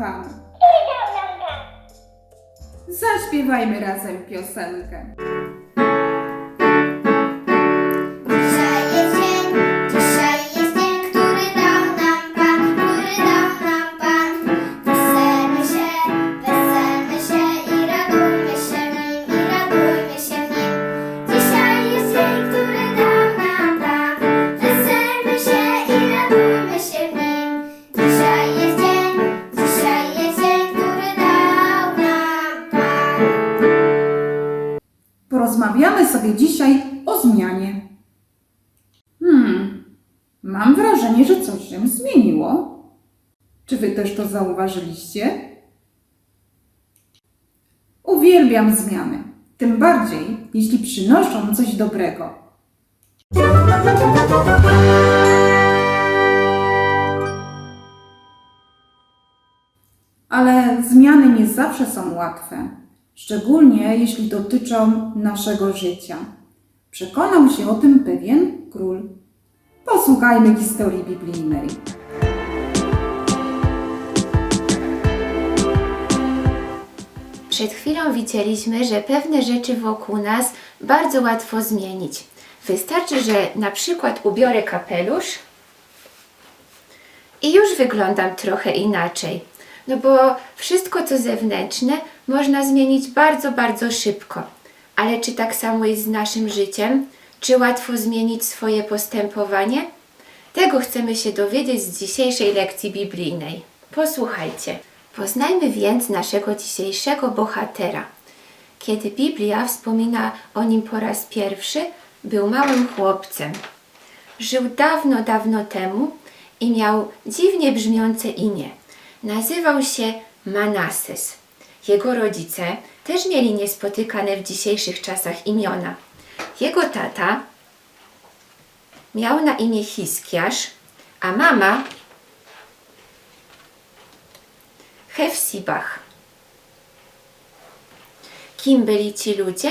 Pan? Zaśpiewajmy razem piosenkę. Porozmawiamy sobie dzisiaj o zmianie. Hmm, mam wrażenie, że coś się zmieniło. Czy wy też to zauważyliście? Uwielbiam zmiany, tym bardziej jeśli przynoszą coś dobrego. Ale zmiany nie zawsze są łatwe, szczególnie jeśli dotyczą naszego życia. Przekonał się o tym pewien król. Posłuchajmy historii biblijnej. Przed chwilą widzieliśmy, że pewne rzeczy wokół nas bardzo łatwo zmienić. Wystarczy, że na przykład ubiorę kapelusz i już wyglądam trochę inaczej. No bo wszystko co zewnętrzne można zmienić bardzo, bardzo szybko. Ale czy tak samo jest z naszym życiem? Czy łatwo zmienić swoje postępowanie? Tego chcemy się dowiedzieć z dzisiejszej lekcji biblijnej. Posłuchajcie. Poznajmy więc naszego dzisiejszego bohatera. Kiedy Biblia wspomina o nim po raz pierwszy, był małym chłopcem. Żył dawno, dawno temu i miał dziwnie brzmiące imię. Nazywał się Manases. Jego rodzice też mieli niespotykane w dzisiejszych czasach imiona. Jego tata miał na imię Hiskiasz, a mama Hefsibach. Kim byli ci ludzie?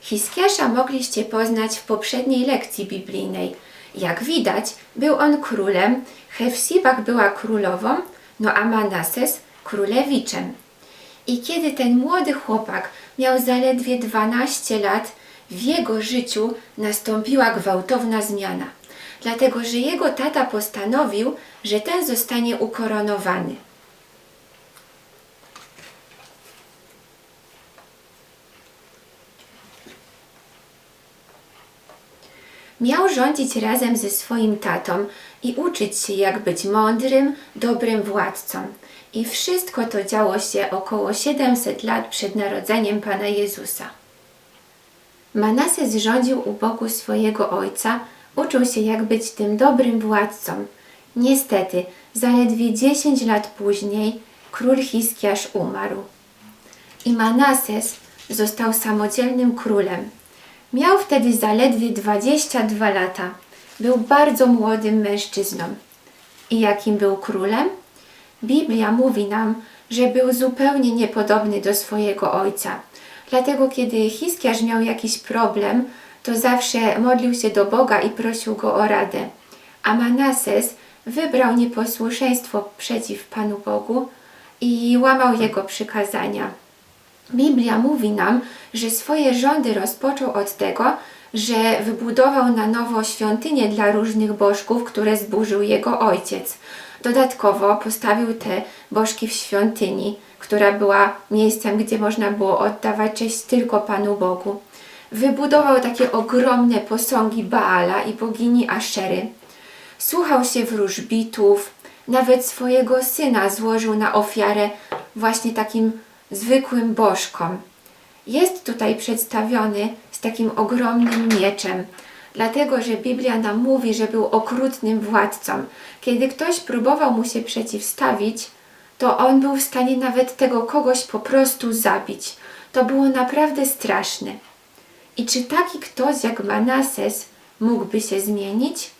Hiskiasza mogliście poznać w poprzedniej lekcji biblijnej. Jak widać, był on królem, Hefsibach była królową, no a Manases królewiczem. I kiedy ten młody chłopak miał zaledwie 12 lat, w jego życiu nastąpiła gwałtowna zmiana, dlatego że jego tata postanowił, że ten zostanie ukoronowany. Miał rządzić razem ze swoim tatą i uczyć się, jak być mądrym, dobrym władcą. I wszystko to działo się około 700 lat przed narodzeniem Pana Jezusa. Manases rządził u boku swojego ojca, uczył się, jak być tym dobrym władcą. Niestety, zaledwie 10 lat później król Hiskiasz umarł. I Manases został samodzielnym królem. Miał wtedy zaledwie 22 lata. Był bardzo młodym mężczyzną. I jakim był królem? Biblia mówi nam, że był zupełnie niepodobny do swojego ojca. Dlatego, kiedy Hiskiarz miał jakiś problem, to zawsze modlił się do Boga i prosił go o radę. A Manases wybrał nieposłuszeństwo przeciw Panu Bogu i łamał jego przykazania. Biblia mówi nam, że swoje rządy rozpoczął od tego, że wybudował na nowo świątynię dla różnych bożków, które zburzył jego ojciec. Dodatkowo postawił te bożki w świątyni, która była miejscem, gdzie można było oddawać cześć tylko Panu Bogu. Wybudował takie ogromne posągi Baala i bogini Aszery. Słuchał się wróżbitów, nawet swojego syna złożył na ofiarę właśnie takim zwykłym bożkom. Jest tutaj przedstawiony z takim ogromnym mieczem, dlatego że Biblia nam mówi, że był okrutnym władcą. Kiedy ktoś próbował mu się przeciwstawić, to on był w stanie nawet tego kogoś po prostu zabić. To było naprawdę straszne. I czy taki ktoś jak Manases mógłby się zmienić?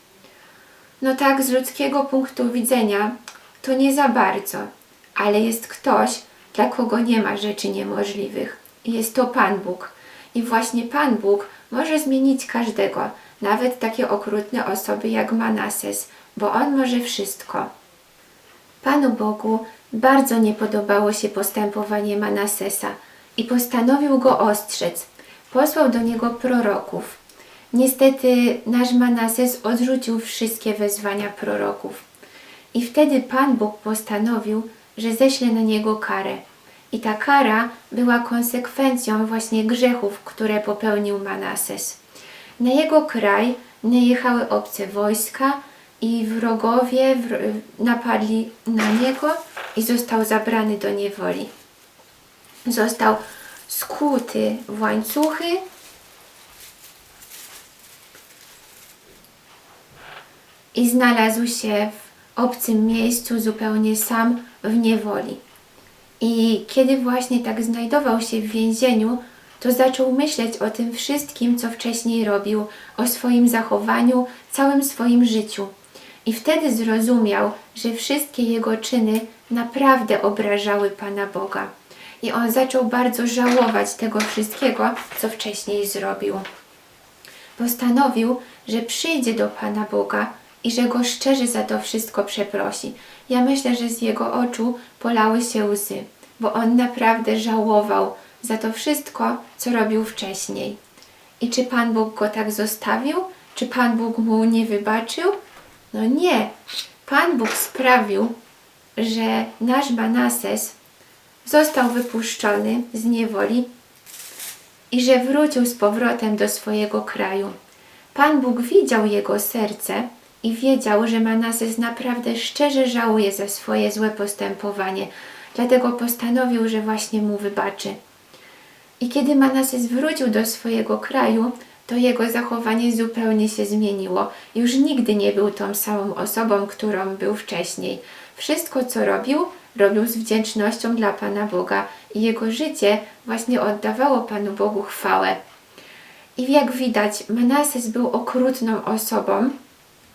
No tak, z ludzkiego punktu widzenia to nie za bardzo, ale jest ktoś, dla kogo nie ma rzeczy niemożliwych. Jest to Pan Bóg. I właśnie Pan Bóg może zmienić każdego, nawet takie okrutne osoby jak Manases, bo On może wszystko. Panu Bogu bardzo nie podobało się postępowanie Manasesa i postanowił go ostrzec. Posłał do niego proroków. Niestety nasz Manases odrzucił wszystkie wezwania proroków. I wtedy Pan Bóg postanowił, że ześle na niego karę. I ta kara była konsekwencją właśnie grzechów, które popełnił Manases. Na jego kraj najechały obce wojska i wrogowie wr- napadli na niego i został zabrany do niewoli. Został skuty w łańcuchy i znalazł się w obcym miejscu zupełnie sam w niewoli. I kiedy właśnie tak znajdował się w więzieniu, to zaczął myśleć o tym wszystkim, co wcześniej robił, o swoim zachowaniu, całym swoim życiu. I wtedy zrozumiał, że wszystkie jego czyny naprawdę obrażały Pana Boga. I on zaczął bardzo żałować tego wszystkiego, co wcześniej zrobił postanowił, że przyjdzie do Pana Boga i że go szczerze za to wszystko przeprosi. Ja myślę, że z jego oczu polały się łzy, bo on naprawdę żałował za to wszystko, co robił wcześniej. I czy Pan Bóg go tak zostawił? Czy Pan Bóg mu nie wybaczył? No nie. Pan Bóg sprawił, że nasz Manases został wypuszczony z niewoli i że wrócił z powrotem do swojego kraju. Pan Bóg widział jego serce i wiedział, że Manases naprawdę szczerze żałuje za swoje złe postępowanie, dlatego postanowił, że właśnie mu wybaczy. I kiedy Manases wrócił do swojego kraju, to jego zachowanie zupełnie się zmieniło. Już nigdy nie był tą samą osobą, którą był wcześniej. Wszystko, co robił, robił z wdzięcznością dla Pana Boga i jego życie właśnie oddawało Panu Bogu chwałę. I jak widać, Manases był okrutną osobą,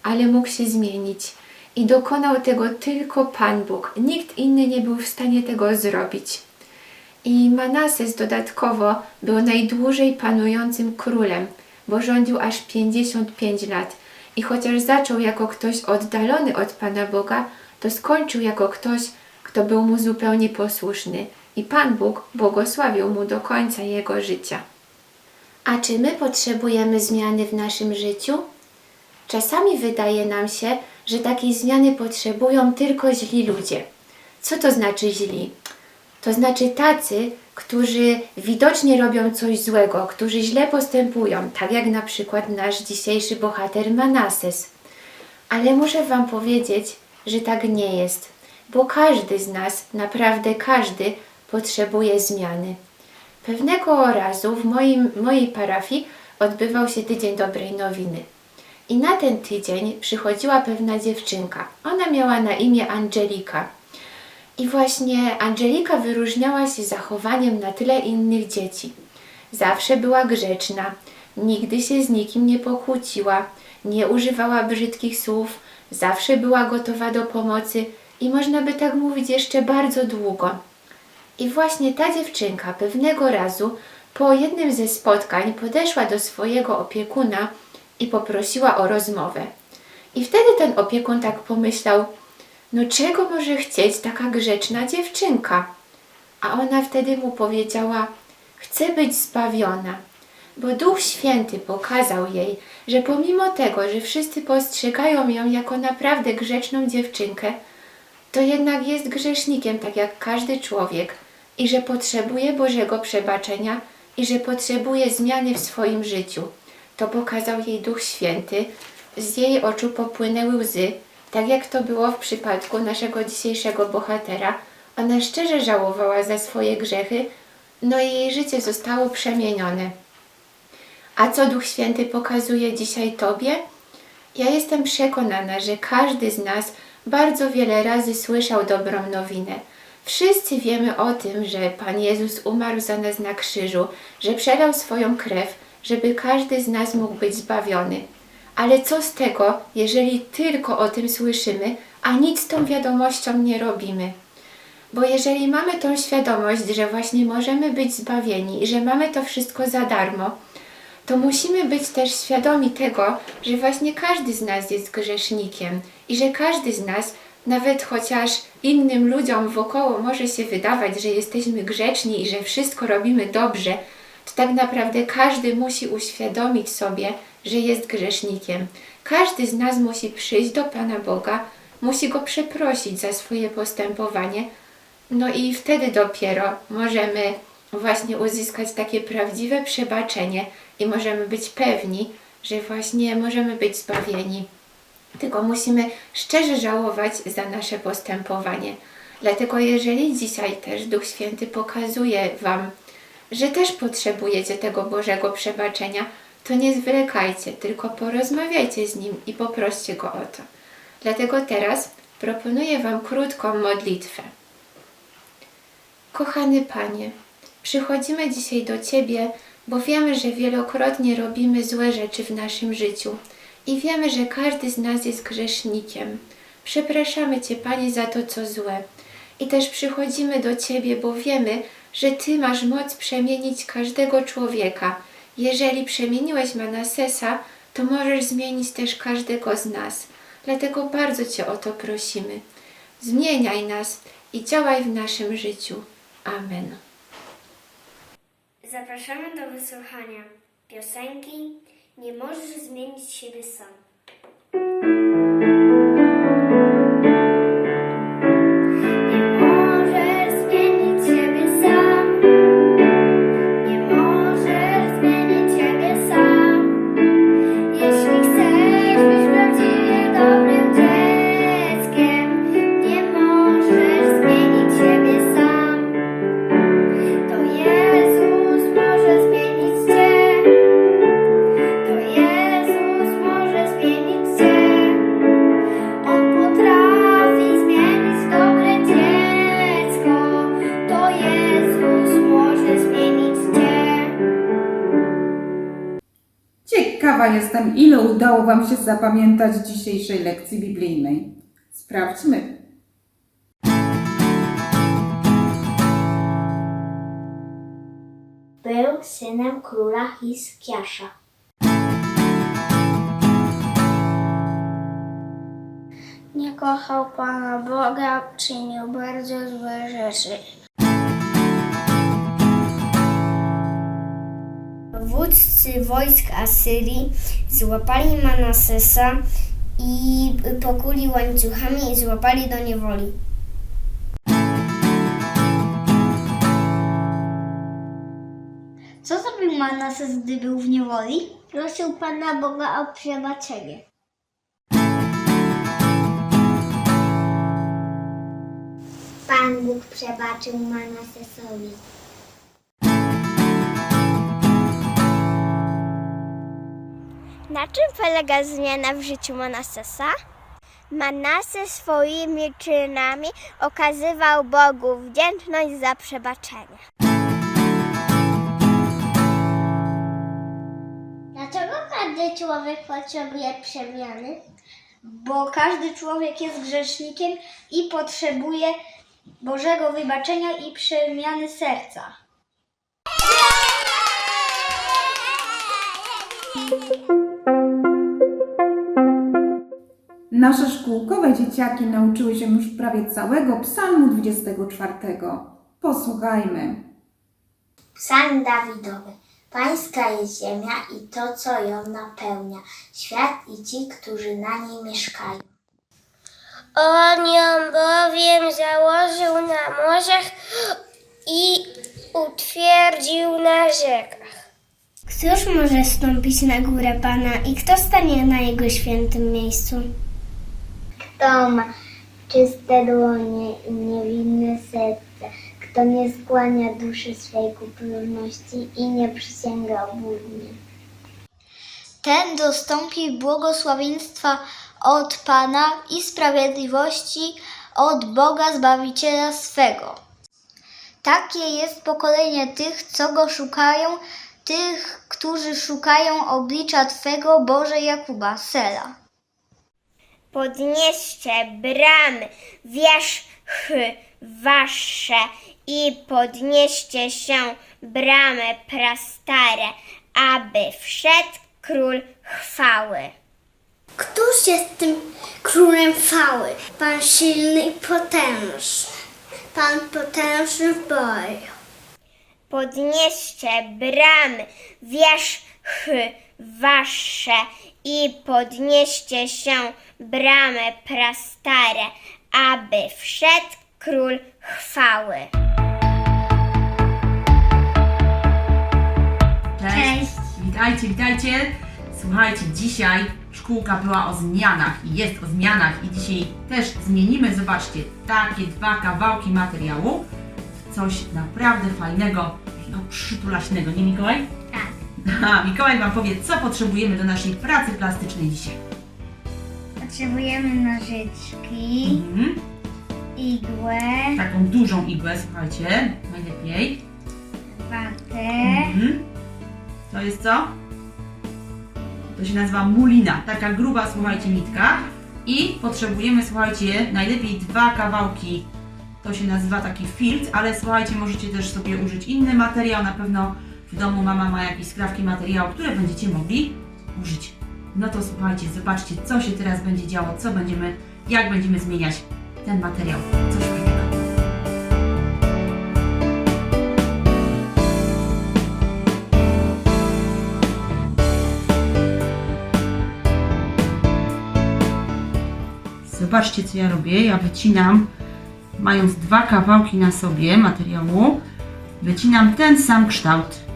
ale mógł się zmienić. I dokonał tego tylko Pan Bóg. Nikt inny nie był w stanie tego zrobić. I Manases dodatkowo był najdłużej panującym królem, bo rządził aż 55 lat. I chociaż zaczął jako ktoś oddalony od Pana Boga, to skończył jako ktoś, kto był mu zupełnie posłuszny. I Pan Bóg błogosławił mu do końca jego życia. A czy my potrzebujemy zmiany w naszym życiu? Czasami wydaje nam się, że takiej zmiany potrzebują tylko źli ludzie. Co to znaczy źli? To znaczy tacy, którzy widocznie robią coś złego, którzy źle postępują, tak jak na przykład nasz dzisiejszy bohater Manases. Ale muszę Wam powiedzieć, że tak nie jest, bo każdy z nas, naprawdę każdy, potrzebuje zmiany. Pewnego razu w moim, mojej parafii odbywał się Tydzień Dobrej Nowiny. I na ten tydzień przychodziła pewna dziewczynka. Ona miała na imię Angelika. I właśnie Angelika wyróżniała się zachowaniem na tyle innych dzieci. Zawsze była grzeczna, nigdy się z nikim nie pokłóciła, nie używała brzydkich słów, zawsze była gotowa do pomocy i można by tak mówić jeszcze bardzo długo. I właśnie ta dziewczynka pewnego razu po jednym ze spotkań podeszła do swojego opiekuna i poprosiła o rozmowę. I wtedy ten opiekun tak pomyślał, no czego może chcieć taka grzeczna dziewczynka? A ona wtedy mu powiedziała, chcę być zbawiona, bo Duch Święty pokazał jej, że pomimo tego, że wszyscy postrzegają ją jako naprawdę grzeczną dziewczynkę, to jednak jest grzesznikiem, tak jak każdy człowiek, i że potrzebuje Bożego przebaczenia i że potrzebuje zmiany w swoim życiu. To pokazał jej Duch Święty, z jej oczu popłynęły łzy, tak jak to było w przypadku naszego dzisiejszego bohatera. Ona szczerze żałowała za swoje grzechy, no i jej życie zostało przemienione. A co Duch Święty pokazuje dzisiaj Tobie? Ja jestem przekonana, że każdy z nas bardzo wiele razy słyszał dobrą nowinę. Wszyscy wiemy o tym, że Pan Jezus umarł za nas na krzyżu, że przelał swoją krew, żeby każdy z nas mógł być zbawiony. Ale co z tego, jeżeli tylko o tym słyszymy, a nic z tą wiadomością nie robimy? Bo jeżeli mamy tą świadomość, że właśnie możemy być zbawieni i że mamy to wszystko za darmo, to musimy być też świadomi tego, że właśnie każdy z nas jest grzesznikiem i że każdy z nas Nawet chociaż innym ludziom wokoło może się wydawać, że jesteśmy grzeczni i że wszystko robimy dobrze, tak naprawdę każdy musi uświadomić sobie, że jest grzesznikiem. Każdy z nas musi przyjść do Pana Boga, musi go przeprosić za swoje postępowanie, no i wtedy dopiero możemy właśnie uzyskać takie prawdziwe przebaczenie i możemy być pewni, że właśnie możemy być zbawieni. Tylko musimy szczerze żałować za nasze postępowanie. Dlatego jeżeli dzisiaj też Duch Święty pokazuje Wam, że też potrzebujecie tego Bożego przebaczenia, to nie zwlekajcie, tylko porozmawiajcie z Nim i poproście Go o to. Dlatego teraz proponuję Wam krótką modlitwę. Kochany Panie, przychodzimy dzisiaj do Ciebie, bo wiemy, że wielokrotnie robimy złe rzeczy w naszym życiu i wiemy, że każdy z nas jest grzesznikiem. Przepraszamy Cię, Panie, za to, co złe. I też przychodzimy do Ciebie, bo wiemy, że Ty masz moc przemienić każdego człowieka. Jeżeli przemieniłeś Manasesa, to możesz zmienić też każdego z nas. Dlatego bardzo Cię o to prosimy. Zmieniaj nas i działaj w naszym życiu. Amen. Zapraszamy do wysłuchania piosenki Nie możesz zmienić siebie sam. Ciekawa jestem, ile udało Wam się zapamiętać dzisiejszej lekcji biblijnej. Sprawdźmy. Był synem króla Hiskiasza. Nie kochał Pana Boga, czynił bardzo złe rzeczy. Wódcy wojsk Asyrii złapali Manasesa i pokuli łańcuchami i złapali do niewoli. Co zrobił Manases, gdy był w niewoli? Prosił Pana Boga o przebaczenie. Pan Bóg przebaczył Manasesowi. Na czym polega zmiana w życiu Manasesa? Manases swoimi czynami okazywał Bogu wdzięczność za przebaczenie. Dlaczego każdy człowiek potrzebuje przemiany? bo każdy człowiek jest grzesznikiem i potrzebuje Bożego wybaczenia i przemiany serca. Nasze szkółkowe dzieciaki nauczyły się już prawie całego Psalmu 24. Posłuchajmy. Psalm Dawidowy. Pańska jest ziemia i to, co ją napełnia, świat i ci, którzy na niej mieszkają. On ją bowiem założył na morzach i utwierdził na rzekach. Któż może stąpić na górę Pana i kto stanie na Jego świętym miejscu? Kto ma czyste dłonie i niewinne serce, kto nie skłania duszy swej ku i nie przysięga obłudnie. Ten dostąpi błogosławieństwa od Pana i sprawiedliwości od Boga Zbawiciela swego. Takie jest pokolenie tych, co Go szukają, tych, którzy szukają oblicza Twego, Boże Jakuba, Sela. Podnieście bramy, wierzchy wasze i podnieście się bramy prastare, aby wszedł król chwały. Któż jest tym królem chwały? Pan silny i potężny. Pan potężny w boju. Podnieście bramy, wierzchy wasze i podnieście się bramy prastare, aby wszedł król chwały. Cześć. Witajcie, witajcie. Słuchajcie, dzisiaj szkółka była o zmianach i jest o zmianach i dzisiaj też zmienimy, zobaczcie, takie dwa kawałki materiału w coś naprawdę fajnego, takiego przytulaśnego, nie Mikołaj? Tak. Aha, Mikołaj Wam powie, co potrzebujemy do naszej pracy plastycznej dzisiaj. Potrzebujemy nożyczki, Mhm. igłę, Taką dużą igłę, słuchajcie, najlepiej. watę, Mhm. To jest co? To się nazywa mulina, taka gruba, słuchajcie, nitka. I potrzebujemy, słuchajcie, najlepiej dwa kawałki. To się nazywa taki filtr, ale słuchajcie, możecie też sobie użyć inny materiał. Na pewno w domu mama ma jakieś skrawki materiału, które będziecie mogli użyć. No to słuchajcie, zobaczcie, co się teraz będzie działo, co będziemy, jak będziemy zmieniać ten materiał. Coś. Zobaczcie, co ja robię. Ja wycinam, mając dwa kawałki na sobie materiału, wycinam ten sam kształt.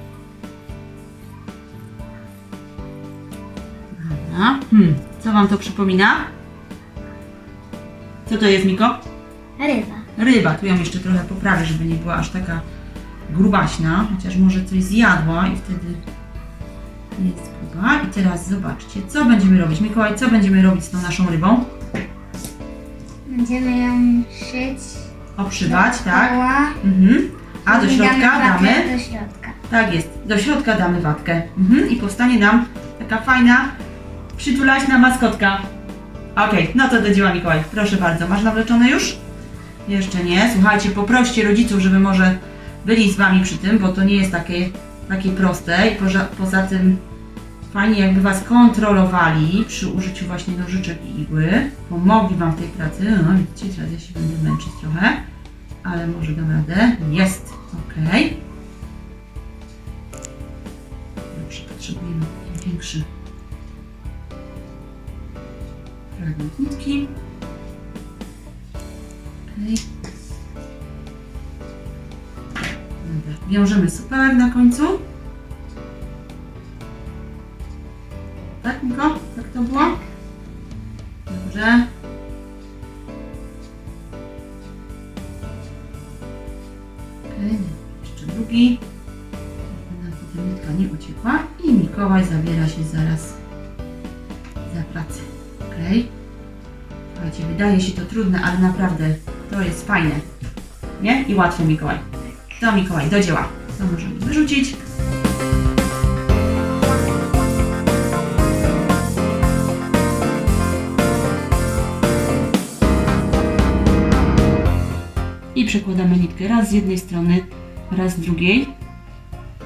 Hmm. Co Wam to przypomina? Co to jest, Miko? ryba. Ryba. Tu ją jeszcze trochę poprawię, żeby nie była aż taka grubaśna, chociaż może coś zjadła i wtedy jest gruba. I teraz zobaczcie, co będziemy robić. Mikołaj, co będziemy robić z tą naszą rybą? Będziemy ją szyć Obszywać, tak? Mhm. A do środka watę damy? do środka. Tak jest, do środka damy watkę. Mhm. I powstanie nam taka fajna, przytulaśna maskotka. Okej, no to do dzieła Mikołaj. Proszę bardzo, masz nawleczone już? Jeszcze nie. Słuchajcie, poproście rodziców, żeby może byli z Wami przy tym, bo to nie jest takie, takie proste. I poza, poza tym fajnie jakby Was kontrolowali przy użyciu właśnie nożyczek i igły. Pomogli Wam w tej pracy. No widzicie, teraz ja się będę męczyć trochę. Ale może dam radę. Jest. Okej. Dobrze, potrzebujemy większy nitki. Wiążemy super na końcu. Trudne, ale naprawdę to jest fajne. Nie? I łatwe, Mikołaj. To Mikołaj, do dzieła. To możemy wyrzucić. I przekładamy nitkę raz z jednej strony, raz z drugiej.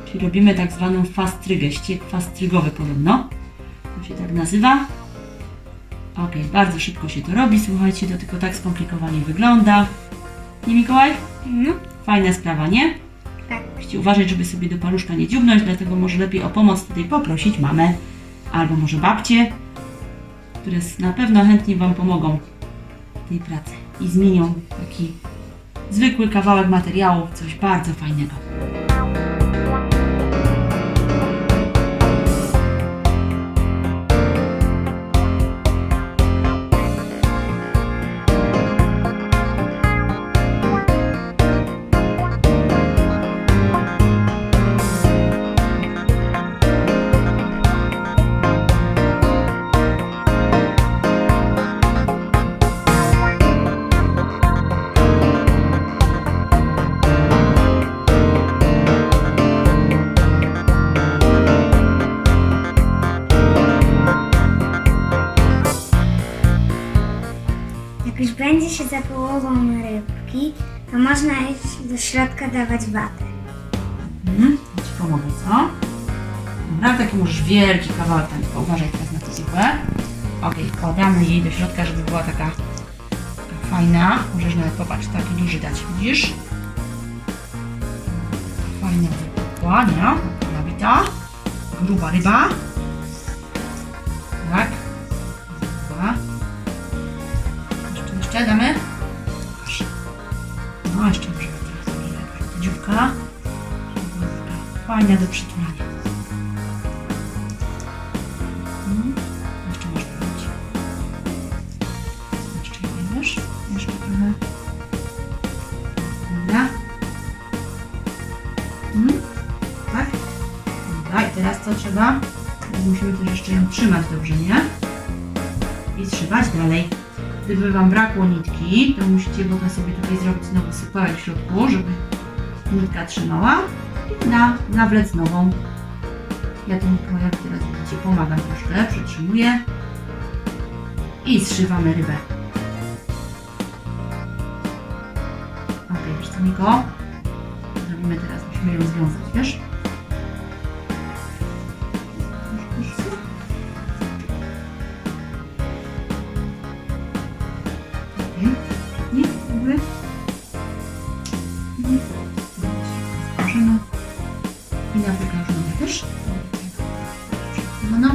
Czyli robimy tak zwaną fastrygę, ściek fastrygowy podobno. To się tak nazywa. Ok, bardzo szybko się to robi, słuchajcie, to tylko tak skomplikowanie wygląda. Nie Mikołaj? No, Fajna sprawa, nie? tak. Musicie uważać, żeby sobie do paluszka nie dziubnąć, dlatego może lepiej o pomoc tutaj poprosić mamę albo może babcie, które na pewno chętnie Wam pomogą w tej pracy i zmienią taki zwykły kawałek materiału w coś bardzo fajnego. Już się za połową rybki, to można iść do środka dawać watę. Mhm, ja Ci pomogę, co? Dobra, taki możesz wielki kawałek tylko uważaj teraz na tę igłę. Ok, wkładamy jej do środka, żeby była taka, fajna. Możesz nawet popatrz, taki duży dać, widzisz? Fajna nie? Nabita. Gruba ryba. Jeszcze. No, jeszcze możemy teraz jakaś dziurka. Fajna do przytulania. Mhm. Jeszcze można dać. Jeszcze wiesz? Jeszcze trochę. Dobra. Mhm. Tak? Dobra, i teraz co trzeba? Musimy też jeszcze ją trzymać dobrze, nie? I zszywać dalej. Gdyby Wam brakło nitki, to musicie potem sobie tutaj zrobić znowu sypałek w środku, żeby nitka trzymała i na, nawlec nową. Ja tym Mikołajowi teraz widzicie, pomagam troszkę, przytrzymuję i zszywamy rybę. Ok, wiesz co Miko? Zrobimy teraz, musimy ją związać, wiesz? Wykażone też. No,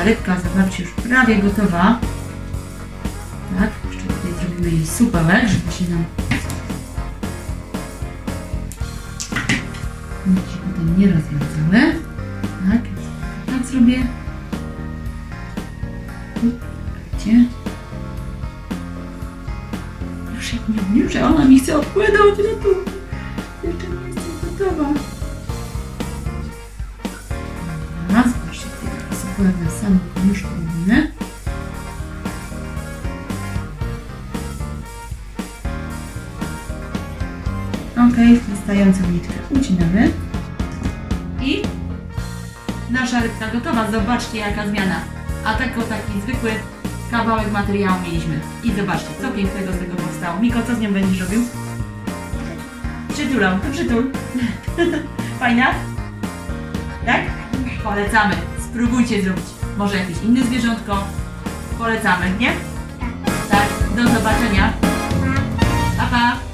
Nasza rybka, zobaczcie, już prawie gotowa. Tak, jeszcze tutaj zrobimy jej supełek, żeby się nam się potem nie rozwiązały. Tak, tak zrobię. Widzicie? Już jak nie wiem, że ona mi chce odpłynąć, no to Zobaczcie jaka zmiana. A tylko taki zwykły kawałek materiału mieliśmy. I zobaczcie, co pięknego z tego powstało. Miko, co z nią będziesz robił? Przytulał, to przytul. Fajna? Tak? Polecamy. Spróbujcie zrobić. Może jakieś inne zwierzątko. Polecamy, nie? Tak. Do zobaczenia. Pa, pa.